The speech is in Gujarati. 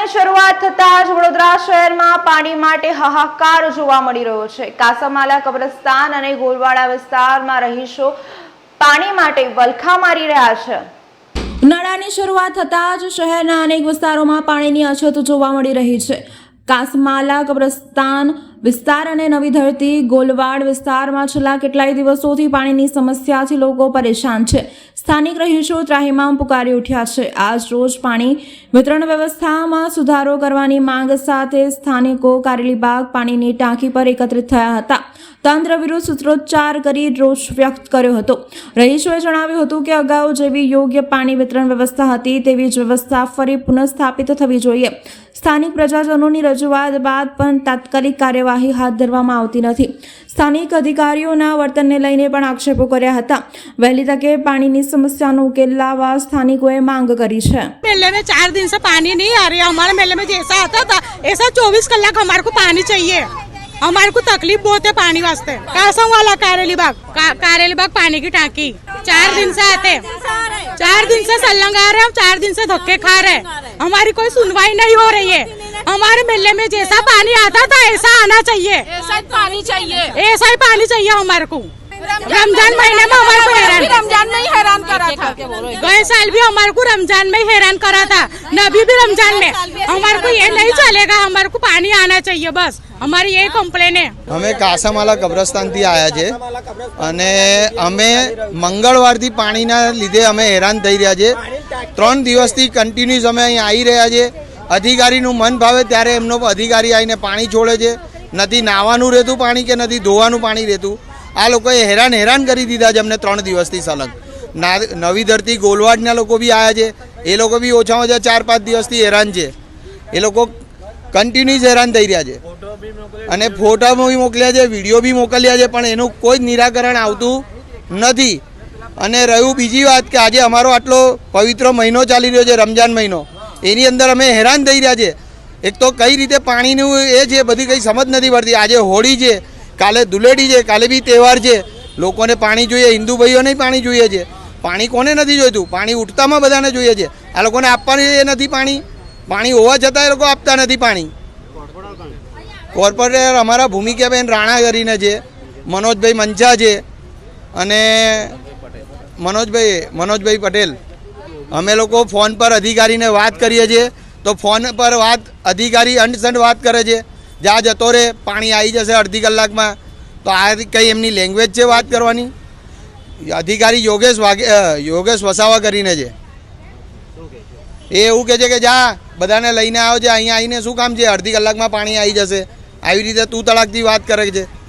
ઉનાળાની શરૂઆત થતાં જ વડોદરા શહેરમાં પાણી માટે હાહાકાર જોવા મળી રહ્યો છે. કાસામાલા કબ્રસ્તાન અને ગોલવાડા વિસ્તારમાં રહીશો પાણી માટે વલખા મારી રહ્યા છે. ઉનાળાની શરૂઆત થતાં જ શહેરના અનેક વિસ્તારોમાં પાણીની અછત જોવા મળી રહી છે. કાસમાલા કબ્રસ્તાન વિસ્તાર અને નવી ધરતી ગોલવાડ વિસ્તારમાં છેલ્લા કેટલાય દિવસોથી પાણીની સમસ્યાથી લોકો પરેશાન છે. સ્થાનિક રહીશો ત્રાહિમામ પુકારી ઉઠ્યા છે. આજ રોજ પાણી વિતરણ વ્યવસ્થામાં સુધારો કરવાની માંગ સાથે સ્થાનિકો કારેલીબાગ પાણીની ટાંકી પર એકત્રિત થયા હતા. તંત્ર વિરુદ્ધ સૂત્રોચ્ચાર કરી રોષ વ્યક્ત કર્યો હતો રહીશોએ જણાવ્યું હતું કે અગાઉ જેવી યોગ્ય પાણી વિતરણ વ્યવસ્થા હતી તેવી જ વ્યવસ્થા ફરી પુનઃસ્થાપિત થવી જોઈએ સ્થાનિક પ્રજાજનોની રજૂઆત બાદ પણ તાત્કાલિક કાર્યવાહી હાથ ધરવામાં આવતી નથી સ્થાનિક અધિકારીઓના વર્તનને લઈને પણ આક્ષેપો કર્યા હતા વહેલી તકે પાણીની સમસ્યાનો ઉકેલ લાવવા સ્થાનિકોએ માંગ કરી છે मेले में चार दिन से पानी नहीं आ रही है हमारे मेले में जैसा आता था ऐसा चौबीस कलाक हमारे को पानी चाहिए हमारे को तकलीफ़ बहुत है पानी वास्ते कासम वाला कारेली बाग? का, कारेली बाग पानी की टाकी. चार दिन से आते चार दिन से सलंग आ रहे हैं हम चार दिन से धक्के खा रहे हैं हमारी कोई सुनवाई नहीं हो रही है. हमारे मेले में जैसा पानी आता था ऐसा आना चाहिए. ऐसा ही पानी चाहिए. ऐसा ही पानी चाहिए हमारे को. रमज़ान महीने में हमारे को हैरान रमज़ान में ही हैरान करा था. गए साल भी हमारे को रमज़ान में ही हैरान करा था. न अभी भी रमज़ान में. हमारे को ये नहीं चलेगा हमारे को पानी आना चाहिए बस. અમારી એ કમ્પ્લેન અમે કાસામાલા કબ્રસ્તાનથી આવ્યા છે. અને અમે મંગળવારથી પાણીના લીધે અમે હેરાન થઈ રહ્યા છે. ત્રણ દિવસથી કન્ટિન્યુઅસ અમે અહીં આવી રહ્યા છે. અધિકારીનું મન ભાવે ત્યારે એમનો અધિકારી આવીને પાણી છોડે છે. નથી નાવાનું રહેતું પાણી કે નથી ધોવાનું પાણી રહેતું. આ લોકોએ હેરાન હેરાન કરી દીધા છે અમને ત્રણ દિવસથી સલગ. નવી ધરતી ગોલવાડના લોકો બી આવ્યા છે. એ લોકો બી ઓછામાં ઓછા ચાર પાંચ દિવસથી હેરાન છે. એ લોકો કન્ટિન્યુઅસ હેરાન થઈ રહ્યા છે. અને ફોટા બી મોકલ્યા છે વીડિયો બી મોકલ્યા છે પણ એનું કોઈ જ નિરાકરણ આવતું નથી. અને રહ્યું બીજી વાત કે આજે અમારો આટલો પવિત્ર મહિનો ચાલી રહ્યો છે રમજાન મહિનો. એની અંદર અમે હેરાન થઈ રહ્યા છે. એક તો કઈ રીતે પાણીનું એ છે બધી કંઈ સમજ નથી પડતી. આજે હોળી છે કાલે ધુલેડી છે કાલે બી તહેવાર છે. લોકોને પાણી જોઈએ હિન્દુ ભાઈઓને પાણી જોઈએ છે. પાણી કોને નથી જોઈતું? પાણી ઉઠતામાં બધાને જોઈએ છે. આ લોકોને આપવાનું એ નથી પાણી. પાણી હોવા છતાં એ લોકો આપતા નથી પાણી. કોર્પોરેટર અમારા ભૂમિકાબેન રાણા કરીને છે, મનોજભાઈ મંચા છે, અને મનોજભાઈ મનોજભાઈ પટેલ. અમે લોકો ફોન પર અધિકારીને વાત કરીએ છીએ, તો ફોન પર વાત, અધિકારી અંડસંડ વાત કરે છે જ્યાં જતો રહે પાણી આવી જશે અડધી કલાકમાં. તો આ કંઈ એમની લેંગ્વેજ છે વાત કરવાની? અધિકારી યોગેશ વાગે યોગેશ વસાવા કરીને છે. એ એવું કહે છે કે, જા બધાને લઈને આવ્યો અહીંયા આવીને શું કામ છે? અડધી કલાકમાં પાણી આવી જશે. આવી રીતે તું તળાકથી વાત કરે છે.